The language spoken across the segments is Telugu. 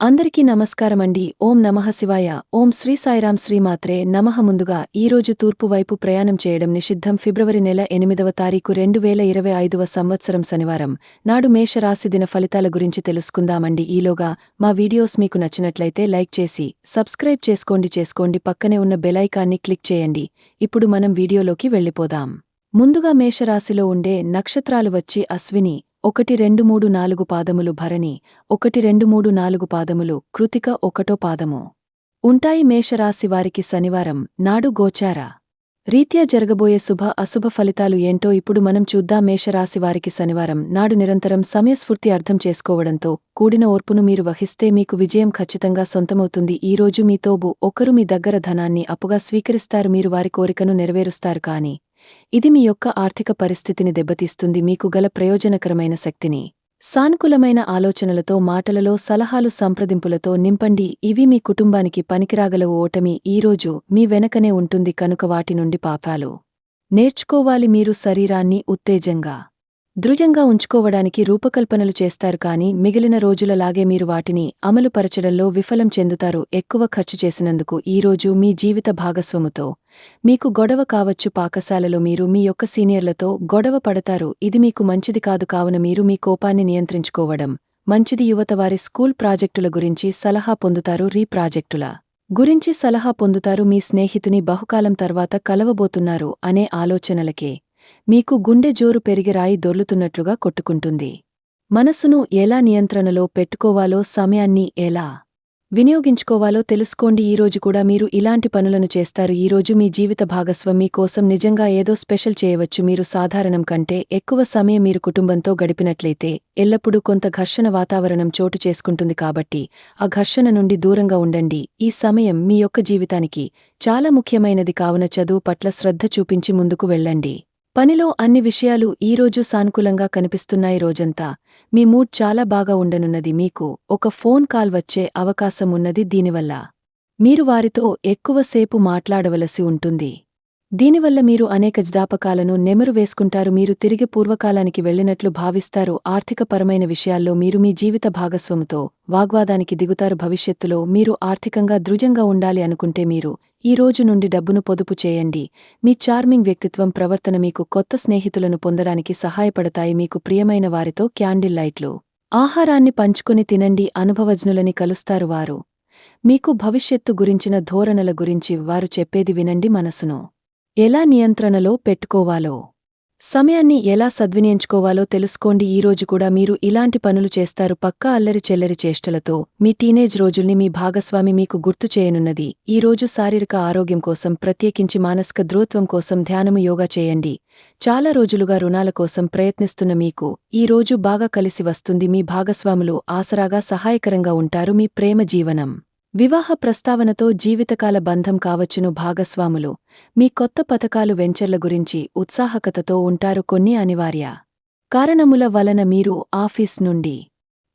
అందరికీ నమస్కారమండి. ఓం నమః శివాయ. ఓం శ్రీ సాయిరాం శ్రీమాత్రే నమః ముందుగా ఈరోజు తూర్పు వైపు ప్రయాణం చేయడం నిషిద్ధం. ఫిబ్రవరి నెల ఎనిమిదవ తారీఖు రెండు వేల ఇరవై ఐదవ సంవత్సరం శనివారం. నాడు మేషరాశి దిన ఫలితాల గురించి తెలుసుకుందామండి. ఈలోగా మా వీడియోస్ మీకు నచ్చినట్లయితే లైక్ చేసి సబ్స్క్రైబ్ చేసుకోండి చేసుకోండి పక్కనే ఉన్న బెలైకాన్ని క్లిక్ చేయండి. ఇప్పుడు మనం వీడియోలోకి వెళ్ళిపోదాం. ముందుగా మేషరాశిలో ఉండే నక్షత్రాలు వచ్చి అశ్విని ఒకటి రెండు మూడు నాలుగు పాదములు భరణి ఒకటి రెండు మూడు నాలుగు పాదములు కృతిక ఒకటో పాదము. ఉంటాయి మేషరాశివారికి శనివారం నాడు గోచార. రీత్యా జరగబోయే శుభ అశుభ ఫలితాలు ఏంటో ఇప్పుడు మనం చూద్దాం. మేషరాశి వారికి శనివారం నాడు నిరంతరం సమయస్ఫూర్తి అర్థం చేసుకోవడంతో కూడిన ఓర్పును మీరు వహిస్తే మీకు విజయం ఖచ్చితంగా సొంతమవుతుంది. ఈరోజు మీ తోబు ఒకరు మీ దగ్గర ధనాన్ని అప్పుగా స్వీకరిస్తారు. మీరు వారి కోరికను నెరవేరుస్తారు కాని ఇది మీ యొక్క ఆర్థిక పరిస్థితిని దెబ్బతీస్తుంది మీకు గల ప్రయోజనకరమైన శక్తిని. సానుకూలమైన ఆలోచనలతో మాటలలో సలహాలు సంప్రదింపులతో నింపండి. ఇవి మీ కుటుంబానికి పనికిరాగలవు ఓటమి. ఈరోజు మీ వెనకనే ఉంటుంది కనుక వాటి నుండి పాపాలు. నేర్చుకోవాలి మీరు శరీరాన్ని ఉత్తేజంగా. దృఢంగా ఉంచుకోవడానికి రూపకల్పనలు చేస్తారు కానీ మిగిలిన రోజులలాగే మీరు వాటిని అమలుపరచడంలో విఫలం చెందుతారు. ఎక్కువ ఖర్చు చేసినందుకు ఈరోజు మీ జీవిత భాగస్వముతో మీకు గొడవ కావచ్చు పాకశాలలో మీరు మీ యొక్క సీనియర్లతో గొడవ పడతారు. ఇది మీకు మంచిది కాదు కావున మీరు మీ కోపాన్ని నియంత్రించుకోవడం మంచిది. యువత వారి స్కూల్ ప్రాజెక్టుల గురించి సలహా పొందుతారు. రీ ప్రాజెక్టుల గురించి సలహా పొందుతారు. మీ స్నేహితుని బహుకాలం తర్వాత కలవబోతున్నారు అనే ఆలోచనలకే మీకు గుండె జోరు పెరిగి రాయి దొర్లుతున్నట్లుగా కొట్టుకుంటుంది. మనసును ఎలా నియంత్రణలో పెట్టుకోవాలో సమయాన్ని ఎలా వినియోగించుకోవాలో తెలుసుకోండి. ఈరోజు కూడా మీరు ఇలాంటి పనులను చేస్తారు. ఈరోజు మీ జీవిత భాగస్వామి కోసం నిజంగా ఏదో స్పెషల్ చేయవచ్చు. మీరు సాధారణం కంటే ఎక్కువ సమయం మీరు కుటుంబంతో గడిపినట్లయితే ఎల్లప్పుడూ కొంత ఘర్షణ వాతావరణం చోటు చేసుకుంటుంది కాబట్టి ఆ ఘర్షణ నుండి దూరంగా ఉండండి. ఈ సమయం మీ యొక్క జీవితానికి చాలా ముఖ్యమైనది. కావున చదువు పట్ల శ్రద్ధ చూపించి ముందుకు వెళ్ళండి. పనిలో అన్ని విషయాలు ఈరోజు సానుకూలంగా కనిపిస్తున్నాయి రోజంతా. మీ మూడ్ చాలా బాగా ఉండనున్నది మీకు. ఒక ఫోన్ కాల్ వచ్చే అవకాశమున్నది దీనివల్ల. మీరు వారితో ఎక్కువసేపు మాట్లాడవలసి ఉంటుంది. దీనివల్ల మీరు అనేక జ్ఞాపకాలను నెమరు వేసుకుంటారు మీరు తిరిగి పూర్వకాలానికి వెళ్ళినట్లు భావిస్తారు. ఆర్థికపరమైన విషయాల్లో మీరు మీ జీవిత భాగస్వముతో వాగ్వాదానికి దిగుతారు. భవిష్యత్తులో మీరు ఆర్థికంగా దృఢంగా ఉండాలి అనుకుంటే మీరు ఈ రోజు నుండి డబ్బును పొదుపు చేయండి. మీ చార్మింగ్ వ్యక్తిత్వం ప్రవర్తన మీకు కొత్త స్నేహితులను పొందడానికి సహాయపడతాయి. మీకు ప్రియమైన వారితో క్యాండిల్ లైట్లు. ఆహారాన్ని పంచుకుని తినండి అనుభవజ్ఞులని కలుస్తారు వారు. మీకు భవిష్యత్తు గురించిన ధోరణల గురించి వారు చెప్పేది వినండి మనసును. ఎలా నియంత్రణలో పెట్టుకోవాలో? సమయాన్ని ఎలా సద్వినియోగించుకోవాలో తెలుసుకోండి. ఈరోజు కూడా మీరు ఇలాంటి పనులు చేస్తారు. పక్కా అల్లరి చెల్లరి చేష్టలతో మీ టీనేజ్ రోజుల్ని మీ భాగస్వామి మీకు గుర్తు చేయనున్నది. ఈరోజు శారీరక ఆరోగ్యం కోసం ప్రత్యేకించి మానసిక ద్రోత్వం కోసం ధ్యానము యోగా చేయండి. చాలా రోజులుగా రుణాల కోసం ప్రయత్నిస్తున్న మీకు ఈ రోజు బాగా కలిసి వస్తుంది. మీ భాగస్వాములు ఆసరాగా సహాయకరంగా ఉంటారు. మీ ప్రేమ జీవనం. వివాహ ప్రస్తావనతో జీవితకాల బంధం కావచ్చును భాగస్వాములు. మీ కొత్త పథకాలు వెంచర్ల గురించి ఉత్సాహకతతో ఉంటారు కొన్ని అనివార్య కారణముల వలన మీరు ఆఫీస్ నుండి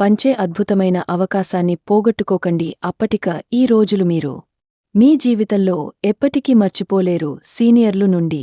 పంచే అద్భుతమైన అవకాశాన్ని పోగొట్టుకోకండి అప్పటిక ఈ రోజులు మీరు. మీ జీవితంలో ఎప్పటికీ మర్చిపోలేరు సీనియర్లు నుండి.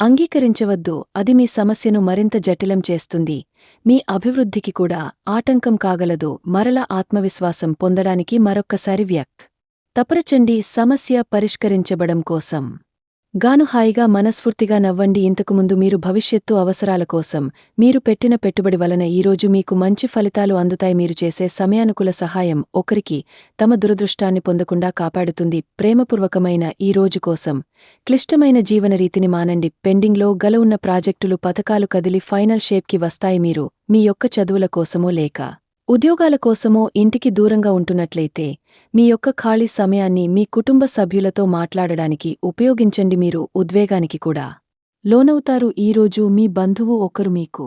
అంగీకరించవద్దు. అది మీ సమస్యను మరింత జటిలం చేస్తుంది. మీ అభివృద్ధికి కూడా ఆటంకం కాగలదు. మరల ఆత్మవిశ్వాసం పొందడానికి మరొక్కసారి వ్యక్. తపరచండి సమస్య పరిష్కరించబడం కోసం. గాను హాయిగా మనస్ఫూర్తిగా నవ్వండి. ఇంతకుముందు మీరు భవిష్యత్తు అవసరాల కోసం మీరు పెట్టిన పెట్టుబడి వలన ఈరోజు మీకు మంచి ఫలితాలు అందుతాయి. మీరు చేసే సమయానుకూల సహాయం ఒకరికి తమ దురదృష్టాన్ని పొందకుండా కాపాడుతుంది. ప్రేమపూర్వకమైన ఈ రోజు కోసం క్లిష్టమైన జీవన రీతిని మానండి. పెండింగ్లో గల ఉన్న ప్రాజెక్టులు పథకాలు కదిలి ఫైనల్ షేప్కి వస్తాయి. మీరు మీ యొక్క చదువుల కోసమో లేక ఉద్యోగాల కోసమో ఇంటికి దూరంగా ఉంటున్నట్లయితే మీ యొక్క ఖాళీ సమయాన్ని మీ కుటుంబ సభ్యులతో మాట్లాడడానికి ఉపయోగించండి మీరు ఉద్వేగానికి కూడా. లోనవుతారు ఈరోజు మీ బంధువు ఒకరు మీకు.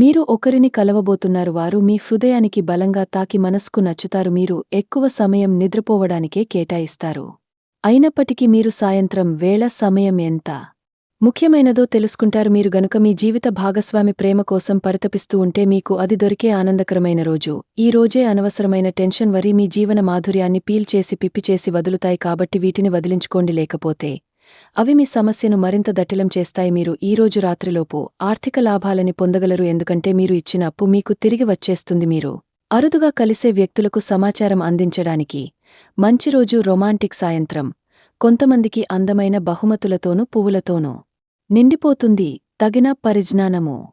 మీరు ఒకరిని కలవబోతున్నారు వారు మీ హృదయానికి బలంగా తాకి మనస్కు నచ్చుతారు మీరు ఎక్కువ సమయం నిద్రపోవడానికే కేటాయిస్తారు. అయినప్పటికీ మీరు సాయంత్రం వేళ సమయం ఎంత ముఖ్యమైనదో తెలుసుకుంటారు. మీరు గనుక మీ జీవిత భాగస్వామి ప్రేమ కోసం పరితపిస్తూ ఉంటే మీకు అది దొరికే ఆనందకరమైన రోజు. ఈ రోజే అనవసరమైన టెన్షన్ వరి మీ జీవన మాధుర్యాన్ని పీల్చేసి పిప్పిచేసి వదులుతాయి కాబట్టి వీటిని వదిలించుకోండి లేకపోతే అవి మీ సమస్యను మరింత దటిలం చేస్తాయి మీరు ఈరోజు రాత్రిలోపు. ఆర్థిక లాభాలని పొందగలరు ఎందుకంటే మీరు ఇచ్చిన అప్పు మీకు తిరిగి వచ్చేస్తుంది మీరు. అరుదుగా కలిసే వ్యక్తులకు సమాచారం అందించడానికి. మంచి రోజు రొమాంటిక్ సాయంత్రం. కొంతమందికి అందమైన బహుమతులతోనూ పువ్వులతోనూ. నిండిపోతుంది తగిన పరిజ్ఞానము.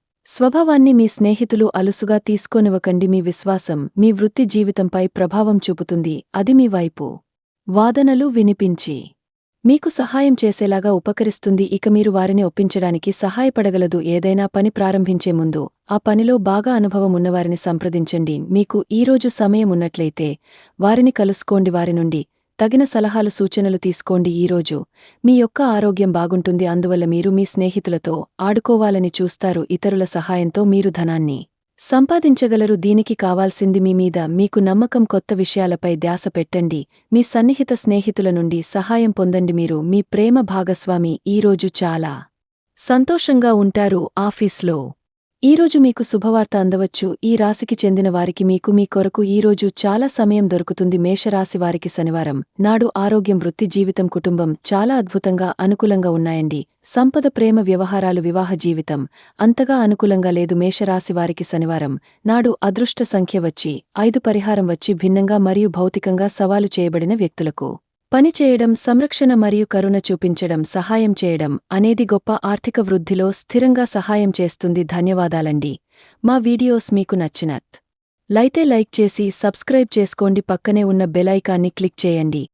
స్వభావాన్ని మీ స్నేహితులు అలుసుగా తీసుకోనివ్వకండి. మీ విశ్వాసం మీ వృత్తి జీవితంపై ప్రభావం చూపుతుంది. అది మీ వైపు వాదనలు వినిపించి మీకు సహాయం చేసేలాగా ఉపకరిస్తుంది. ఇక మీరు వారిని ఒప్పించడానికి సహాయపడగలదు. ఏదైనా పని ప్రారంభించే ముందు ఆ పనిలో బాగా అనుభవం ఉన్నవారిని సంప్రదించండి. మీకు ఈరోజు సమయం ఉన్నట్లయితే వారిని కలుసుకోండి. వారి నుండి తగిన సలహాలు సూచనలు తీసుకోండి ఈరోజు మీ యొక్క ఆరోగ్యం బాగుంటుంది అందువల్ల మీరు మీ స్నేహితులతో ఆడుకోవాలని చూస్తారు ఇతరుల సహాయంతో మీరు ధనాన్ని సంపాదించగలరు. దీనికి కావాల్సింది మీ మీద మీకు నమ్మకం కొత్త విషయాలపై ధ్యాస పెట్టండి. మీ సన్నిహిత స్నేహితుల నుండి సహాయం పొందండి మీరు. మీ ప్రేమ భాగస్వామి ఈరోజు చాలా సంతోషంగా ఉంటారు ఆఫీస్లో. ఈరోజు మీకు శుభవార్త అందవచ్చు. ఈ రాశికి చెందిన వారికి మీకు మీ కొరకు ఈరోజు చాలా సమయం దొరుకుతుంది. మేషరాశి వారికి శనివారం. నాడు ఆరోగ్యం వృత్తి జీవితం కుటుంబం చాలా అద్భుతంగా అనుకూలంగా ఉన్నాయండి. సంపద ప్రేమ వ్యవహారాలు వివాహ జీవితం అంతగా అనుకూలంగా లేదు. మేషరాశి వారికి శనివారం. నాడు అదృష్ట సంఖ్య వచ్చి ఐదు పరిహారం వచ్చి భిన్నంగా మరియు భౌతికంగా సవాలు చేయబడిన వ్యక్తులకు. పనిచేయడం సంరక్షణ మరియు కరుణ చూపించడం సహాయం చేయడం అనేది గొప్ప ఆర్థిక వృద్ధిలో స్థిరంగా సహాయం చేస్తుంది. ధన్యవాదాలండి. మా వీడియోస్ మీకు నచ్చినత్ లైతే లైక్ చేసి సబ్స్క్రైబ్ చేసుకోండి. పక్కనే ఉన్న బెలైకాన్ని క్లిక్ చేయండి.